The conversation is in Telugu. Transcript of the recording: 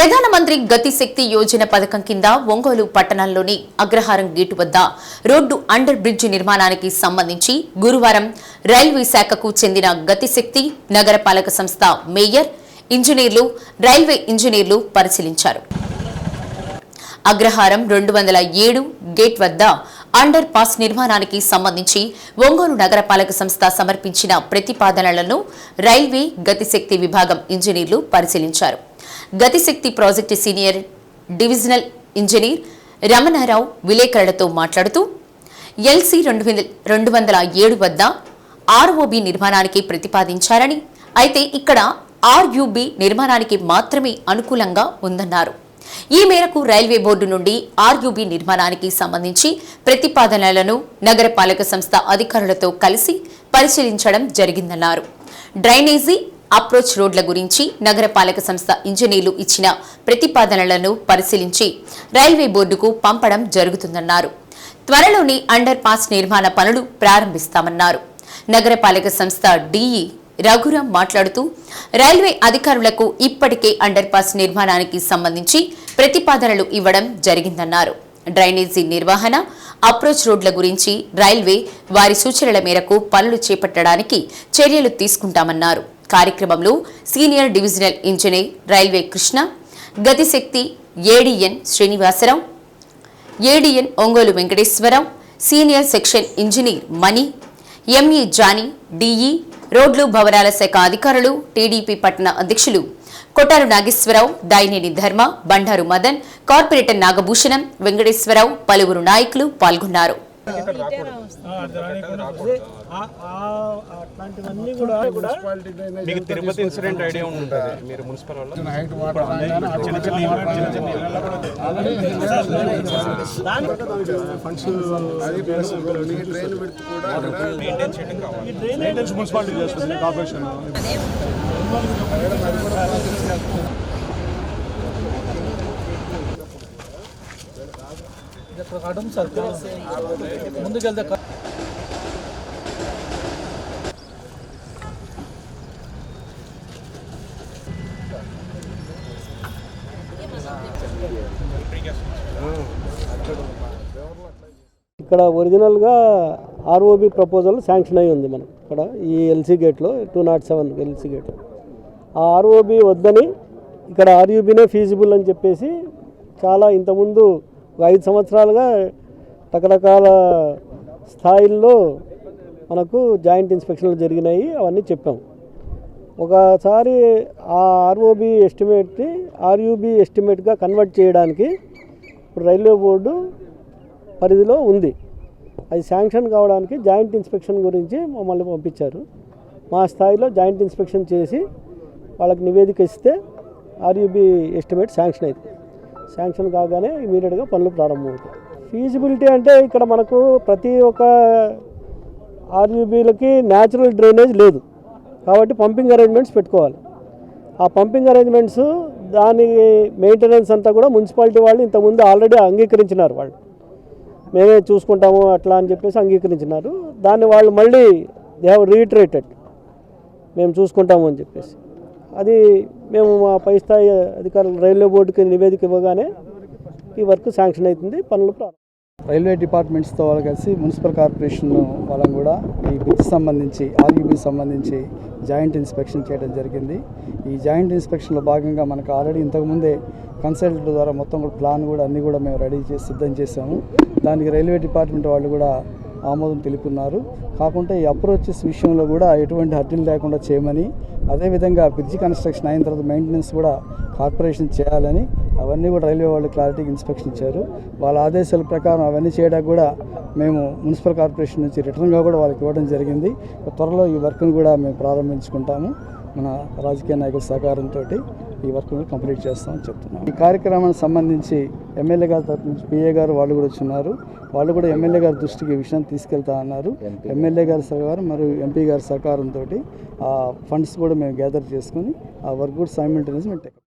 ప్రధానమంత్రి గతిశక్తి యోజన పథకం కింద ఒంగోలు పట్టణంలోని అగ్రహారం గేటు వద్ద రోడ్డు అండర్ బ్రిడ్జ్ నిర్మాణానికి సంబంధించి గురువారం రైల్వే శాఖకు చెందిన గతిశక్తి నగరపాలక సంస్థ మేయర్ ఇంజనీర్లు రైల్వే ఇంజనీర్లు పరిశీలించారు. అగ్రహారం రెండు వందల ఏడు గేట్ వద్ద అండర్ పాస్ నిర్మాణానికి సంబంధించి ఒంగోలు నగరపాలక సంస్థ సమర్పించిన ప్రతిపాదనలను రైల్వే గతిశక్తి విభాగం ఇంజనీర్లు పరిశీలించారు. Gatishakti project senior divisional engineer Ramana Rao విలేకరులతో మాట్లాడుతూ ఎల్సీ రెండు వందల రెండు వందల ఏడు వద్ద ఆర్ఓబి నిర్మాణానికి ప్రతిపాదించారని అయితే ఇక్కడ ఆర్యుబి నిర్మాణానికి మాత్రమే అనుకూలంగా ఉందన్నారు. ఈ మేరకు రైల్వే బోర్డు నుండి ఆర్యుబి నిర్మాణానికి సంబంధించి ప్రతిపాదనలను నగరపాలక సంస్థ అధికారులతో కలిసి పరిశీలించడం జరిగిందన్నారు. డ్రైనేజీ అప్రోచ్ రోడ్ల గురించి నగరపాలక సంస్థ ఇంజనీర్లు ఇచ్చిన ప్రతిపాదనలను పరిశీలించి రైల్వే బోర్డుకు పంపడం జరుగుతుందన్నారు. త్వరలోని అండర్ పాస్ నిర్మాణ పనులు ప్రారంభిస్తామన్నారు. నగరపాలక సంస్థ డీఈ రఘురాం మాట్లాడుతూ రైల్వే అధికారులకు ఇప్పటికే అండర్ పాస్ నిర్మాణానికి సంబంధించి ప్రతిపాదనలు ఇవ్వడం జరిగిందన్నారు. డ్రైనేజీ నిర్వహణ అప్రోచ్ రోడ్ల గురించి రైల్వే వారి సూచనల మేరకు పనులు చేపట్టడానికి చర్యలు తీసుకుంటామన్నారు. కార్యక్రమంలో senior divisional engineer railway Krishna Gatishakti ADEN Srinivasa Rao ADEN Ongole Venkateswara Rao senior section engineer Mani ME Jani DE రోడ్లు భవనాల శాఖ అధికారులు టీడీపీ పట్టణ అధ్యక్షులు కొటారు నాగేశ్వరరావు దాయినేని ధర్మ బండారు మదన్ కార్పొరేటర్ నాగభూషణం వెంకటేశ్వరరావు పలువురు నాయకులు పాల్గొన్నారు. అట్లాంటివన్నీ కూడా కూడా మీకు తిరుపతి ఇన్సిడెంట్ ఐడియా ఉంటుంది మీరు మున్సిపల్ వాళ్ళు ఫండ్స్ అది ప్లస్ ట్రైన్ పెడితే కూడా మెయింటెనెన్స్ మున్సిపాలిటీ చేస్తుంది కార్పొరేషన్ కడం సార్ ముందుకెళ్తే ఇక్కడ ఒరిజినల్గా ఆర్ఓబి ప్రపోజల్ శాంక్షన్ అయి ఉంది మనం ఇక్కడ ఈ LC గేట్లో two not seven LC gate. ఆ ఆర్ఓబి వద్దని ఇక్కడ ఆర్యూబీనే ఫీజిబుల్ అని చెప్పేసి చాలా ఇంతకుముందు ఐదు సంవత్సరాలుగా రకరకాల స్థాయిల్లో మనకు జాయింట్ ఇన్స్పెక్షన్లు జరిగినాయి అవన్నీ చెప్పాం. ఒకసారి ఆ ఆర్ఓబి ఎస్టిమేట్ని ఆర్యూబీ ఎస్టిమేట్గా కన్వర్ట్ చేయడానికి ఇప్పుడు రైల్వే బోర్డు పరిధిలో ఉంది. అది శాంక్షన్ కావడానికి జాయింట్ ఇన్స్పెక్షన్ గురించి మమ్మల్ని పంపించారు. మా స్థాయిలో జాయింట్ ఇన్స్పెక్షన్ చేసి వాళ్ళకి నివేదిక ఇస్తే ఆర్యూబి ఎస్టిమేట్ శాంక్షన్ అవుతుంది శాంక్షన్ కాగానే ఇమీడియట్గా పనులు ప్రారంభమవుతాయి. ఫీజిబిలిటీ అంటే ఇక్కడ మనకు ప్రతి ఒక్క ఆర్యూబీలకి న్యాచురల్ డ్రైనేజ్ లేదు. కాబట్టి పంపింగ్ అరేంజ్మెంట్స్ పెట్టుకోవాలి. ఆ పంపింగ్ అరేంజ్మెంట్స్ దాని మెయింటెనెన్స్ అంతా కూడా మున్సిపాలిటీ వాళ్ళు ఇంతకుముందు ఆల్రెడీ అంగీకరించినారు వాళ్ళు. మేమే చూసుకుంటాము అట్లా అని చెప్పేసి అంగీకరించినారు. దాన్ని వాళ్ళు మళ్ళీ దే హ్యావ్ రీట్రేటెడ్. మేము చూసుకుంటాము అని చెప్పేసి. అది మేము మా పై స్థాయి అధికారులు రైల్వే బోర్డుకి నివేదిక ఇవ్వగానే ఈ వర్క్ శాంక్షన్ అవుతుంది పనులు రైల్వే డిపార్ట్మెంట్స్తో వాళ్ళు కలిసి మున్సిపల్ కార్పొరేషన్ వాళ్ళని కూడా ఈ బ్రిడ్జ్ సంబంధించి ఆర్యూబీ సంబంధించి జాయింట్ ఇన్స్పెక్షన్ చేయడం జరిగింది. ఈ జాయింట్ ఇన్స్పెక్షన్లో భాగంగా మనకు ఆల్రెడీ ఇంతకుముందే కన్సల్టెంట్ ద్వారా మొత్తం కూడా ప్లాన్ కూడా అన్నీ కూడా మేము రెడీ చేసి సిద్ధం చేసాము దానికి రైల్వే డిపార్ట్మెంట్ వాళ్ళు కూడా ఆమోదం తెలిపినారు కాకుండా ఈ అప్రోచెస్ విషయంలో కూడా ఎటువంటి హద్దులు లేకుండా చేయమని అదేవిధంగా బ్రిడ్జి కన్స్ట్రక్షన్ అయిన తర్వాత మెయింటెనెన్స్ కూడా కార్పొరేషన్ చేయాలని అవన్నీ కూడా రైల్వే వాళ్ళు క్లారిటీకి ఇన్స్పెక్షన్ ఇచ్చారు. వాళ్ళ ఆదేశాల ప్రకారం అవన్నీ చేయడానికి కూడా మేము మున్సిపల్ కార్పొరేషన్ నుంచి రిటర్న్గా కూడా వాళ్ళకి ఇవ్వడం జరిగింది. త్వరలో ఈ వర్క్ను కూడా మేము ప్రారంభించుకుంటాము. మన రాజకీయ నాయకుల సహకారంతో ఈ వర్క్ను కంప్లీట్ చేస్తామని చెప్తున్నాం. ఈ కార్యక్రమానికి సంబంధించి ఎమ్మెల్యే గారి తరపు నుంచి పిఏ గారు వాళ్ళు కూడా వచ్చున్నారు. వాళ్ళు కూడా ఎమ్మెల్యే గారి దృష్టికి ఈ విషయం తీసుకెళ్తా అన్నారు. ఎమ్మెల్యే గారి సహకారం మరియు ఎంపీ గారి సహకారంతో ఆ ఫండ్స్ కూడా మేము గ్యాదర్ చేసుకుని ఆ వర్క్ కూడా సైమిల్టేనియస్ మేము